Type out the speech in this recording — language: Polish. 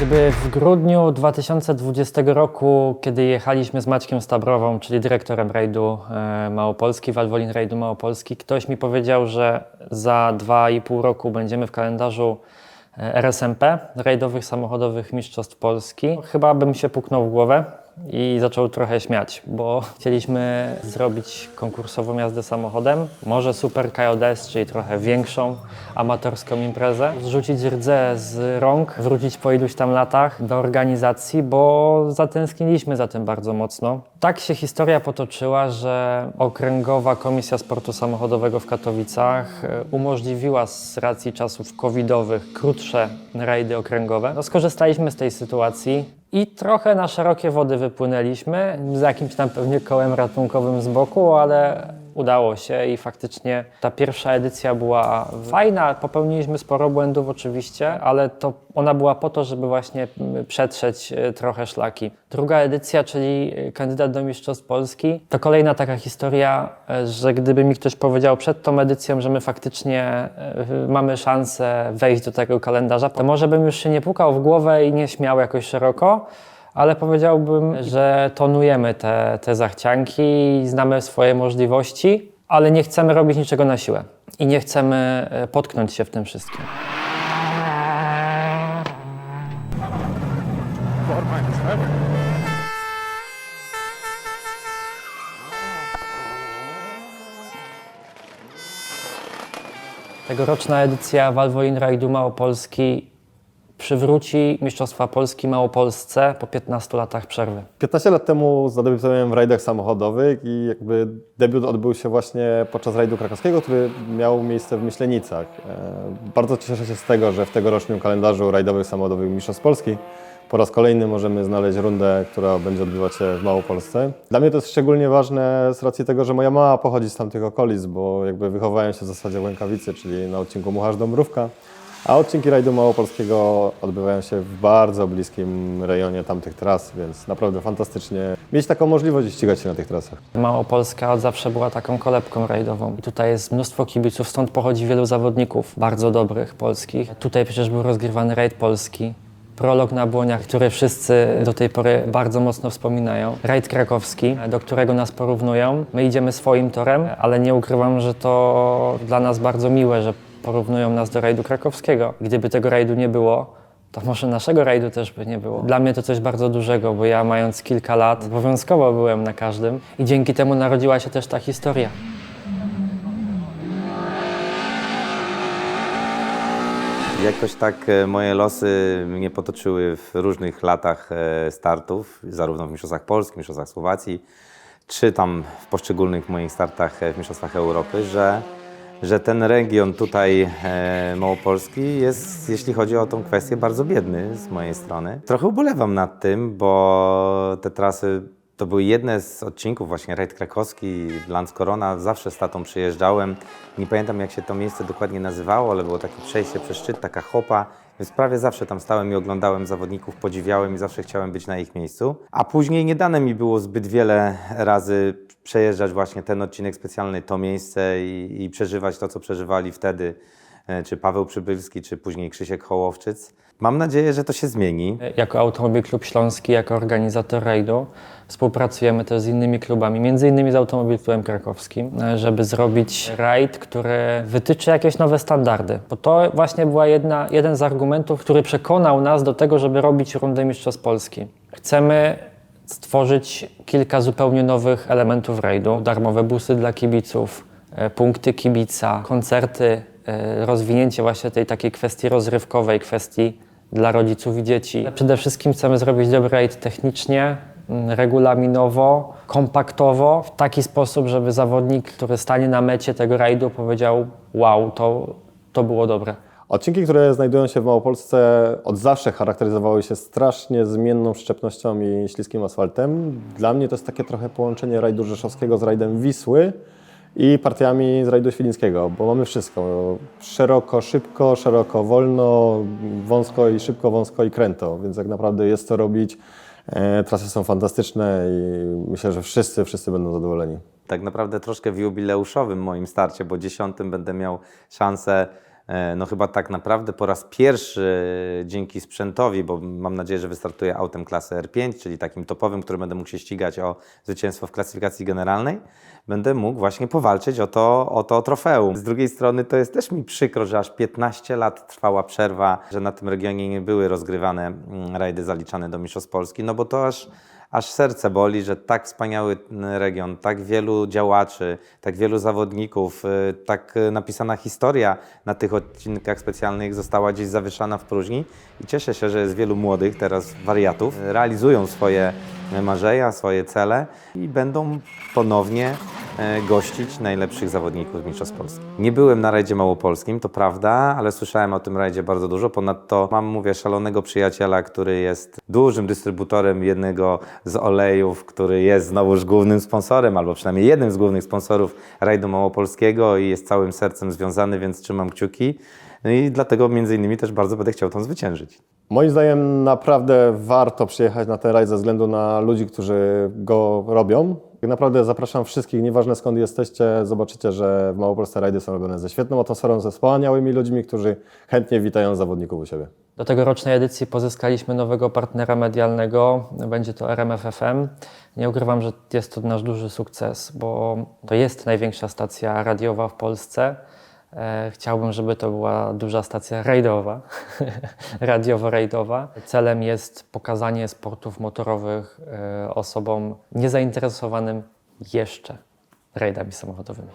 Gdyby w grudniu 2020 roku, kiedy jechaliśmy z Maćkiem Stabrową, czyli dyrektorem rajdu e, Małopolski, Walwolin Rajdu Małopolski, ktoś mi powiedział, że za 2,5 roku będziemy w kalendarzu e, RSMP, Rajdowych Samochodowych Mistrzostw Polski, chyba bym się puknął w głowę i zaczął trochę śmiać, bo chcieliśmy zrobić konkursową jazdę samochodem, może Super KJS, czyli trochę większą amatorską imprezę, zrzucić rdzę z rąk, wrócić po iluś tam latach do organizacji, bo zatęskniliśmy za tym bardzo mocno. Tak się historia potoczyła, że Okręgowa Komisja Sportu Samochodowego w Katowicach e, umożliwiła z racji czasów covidowych krótsze rajdy okręgowe. No, skorzystaliśmy z tej sytuacji i trochę na szerokie wody wypłynęliśmy, z jakimś tam pewnie kołem ratunkowym z boku, ale udało się i faktycznie ta pierwsza edycja była fajna. Popełniliśmy sporo błędów oczywiście, ale to ona była po to, żeby właśnie mm, przetrzeć e, trochę szlaki. Druga edycja, czyli e, kandydat do Mistrzostw Polski, to kolejna taka historia, e, że gdyby mi ktoś powiedział przed tą edycją, że my faktycznie mamy szansę wejść do tego kalendarza, to może bym już się nie pukał w głowę i nie śmiał jakoś szeroko, ale powiedziałbym, że tonujemy te, te zachcianki, znamy swoje możliwości, ale nie chcemy robić niczego na siłę i nie chcemy e, potknąć się w tym wszystkim. Tegoroczna edycja Valvoline Rajdu Małopolski przywróci Mistrzostwa Polski Małopolsce po 15 latach przerwy. 15 lat temu zadebiutowałem w rajdach samochodowych i jakby debiut odbył się właśnie podczas rajdu krakowskiego, który miał miejsce w Myślenicach. E, Bardzo cieszę się z tego, że w tegorocznym kalendarzu rajdowych samochodowych Mistrzostw Polski po raz kolejny możemy znaleźć rundę, która będzie odbywać się w Małopolsce. Dla mnie to jest szczególnie ważne z racji tego, że moja mama pochodzi z tamtych okolic, bo jakby wychowałem się w zasadzie w Łękawicy, czyli na odcinku Mucharz-Dąbrówka. A odcinki rajdu małopolskiego odbywają się w bardzo bliskim rejonie tamtych tras, więc naprawdę fantastycznie mieć taką możliwość ścigać się na tych trasach. Małopolska od zawsze była taką kolebką rajdową. I tutaj jest mnóstwo kibiców, stąd pochodzi wielu zawodników bardzo dobrych polskich. Tutaj przecież był rozgrywany rajd polski. Prolog na Błoniach, który wszyscy do tej pory bardzo mocno wspominają. Rajd krakowski, do którego nas porównują. My idziemy swoim torem, ale nie ukrywam, że to dla nas bardzo miłe, że porównują nas do rajdu krakowskiego. Gdyby tego rajdu nie było, to może naszego rajdu też by nie było. Dla mnie to coś bardzo dużego, bo ja mając kilka lat obowiązkowo byłem na każdym i dzięki temu narodziła się też ta historia. Jakoś tak e, moje losy mnie potoczyły w różnych latach e, startów, zarówno w Mistrzostwach Polski, Mistrzostwach Słowacji, czy tam w poszczególnych moich startach e, w Mistrzostwach Europy, że, że ten region tutaj e, Małopolski jest, jeśli chodzi o tą kwestię, bardzo biedny z mojej strony. Trochę ubolewam nad tym, bo te trasy to były jedne z odcinków, właśnie rajd krakowski, Lanz Corona, zawsze z tatą przyjeżdżałem. Nie pamiętam jak się to miejsce dokładnie nazywało, ale było takie przejście przez szczyt, taka chopa, więc prawie zawsze tam stałem i oglądałem zawodników, podziwiałem i zawsze chciałem być na ich miejscu. A później nie dane mi było zbyt wiele razy przejeżdżać właśnie ten odcinek specjalny, to miejsce i, i przeżywać to, co przeżywali wtedy, e, czy Paweł Przybylski, czy później Krzysiek Hołowczyc. Mam nadzieję, że to się zmieni. Jako Automobil Klub Śląski, jako organizator rajdu współpracujemy też z innymi klubami, między innymi z Automobil Klubem Krakowskim, e, żeby zrobić rajd, który wytyczy jakieś nowe standardy. Bo to właśnie była jedna, jeden z argumentów, który przekonał nas do tego, żeby robić rundę Mistrzostw Polski. Chcemy stworzyć kilka zupełnie nowych elementów rajdu. Darmowe busy dla kibiców, e, punkty kibica, koncerty, e, rozwinięcie właśnie tej takiej kwestii rozrywkowej, kwestii dla rodziców i dzieci. Przede wszystkim chcemy zrobić dobry rajd technicznie, mm, regulaminowo, kompaktowo, w taki sposób, żeby zawodnik, który stanie na mecie tego rajdu powiedział wow, to, to było dobre. Odcinki, które znajdują się w Małopolsce od zawsze charakteryzowały się strasznie zmienną szczepnością i śliskim asfaltem. Dla mnie to jest takie trochę połączenie rajdu rzeszowskiego z rajdem Wisły i partiami z rajdu świlińskiego, bo mamy wszystko. Szeroko, szybko, szeroko, wolno, wąsko i szybko, wąsko i kręto, więc tak naprawdę jest co robić. E, Trasy są fantastyczne i myślę, że wszyscy, wszyscy będą zadowoleni. tak naprawdę troszkę w jubileuszowym moim starcie, bo dziesiątym będę miał szansę no chyba tak naprawdę po raz pierwszy e, dzięki sprzętowi, bo mam nadzieję, że wystartuję autem klasy R5, czyli takim topowym, który będę mógł się ścigać o zwycięstwo w klasyfikacji generalnej, będę mógł właśnie powalczyć o to, o to trofeum. Z drugiej strony to jest też mi przykro, że aż 15 lat trwała przerwa, że na tym regionie nie były rozgrywane mm, rajdy zaliczane do Mistrzostw Polski, no bo to aż aż serce boli, że tak wspaniały region, tak wielu działaczy, tak wielu zawodników, y, tak napisana historia na tych odcinkach specjalnych została gdzieś zawieszana w próżni. I cieszę się, że jest wielu młodych teraz wariatów, realizują swoje marzenia, swoje cele i będą ponownie gościć najlepszych zawodników Mistrzostw Polski. Nie byłem na rajdzie małopolskim, to prawda, ale słyszałem o tym rajdzie bardzo dużo. Ponadto mam, mówię, szalonego przyjaciela, który jest dużym dystrybutorem jednego z olejów, który jest znowuż głównym sponsorem, albo przynajmniej jednym z głównych sponsorów rajdu małopolskiego i jest całym sercem związany, więc trzymam kciuki. No i dlatego między innymi też bardzo będę chciał tam zwyciężyć. Moim zdaniem naprawdę warto przyjechać na ten rajd ze względu na ludzi, którzy go robią. I naprawdę zapraszam wszystkich, nieważne skąd jesteście, zobaczycie, że w Małopolsce rajdy są robione ze świetną atmosferą, ze wspaniałymi ludźmi, którzy chętnie witają zawodników u siebie. Do tegorocznej edycji pozyskaliśmy nowego partnera medialnego, będzie to RMFFM. Nie ukrywam, że jest to nasz duży sukces, bo to jest największa stacja radiowa w Polsce. E, Chciałbym, żeby to była duża stacja rajdowa, radiowo-rajdowa. Celem jest pokazanie sportów motorowych e, osobom niezainteresowanym jeszcze rajdami samochodowymi.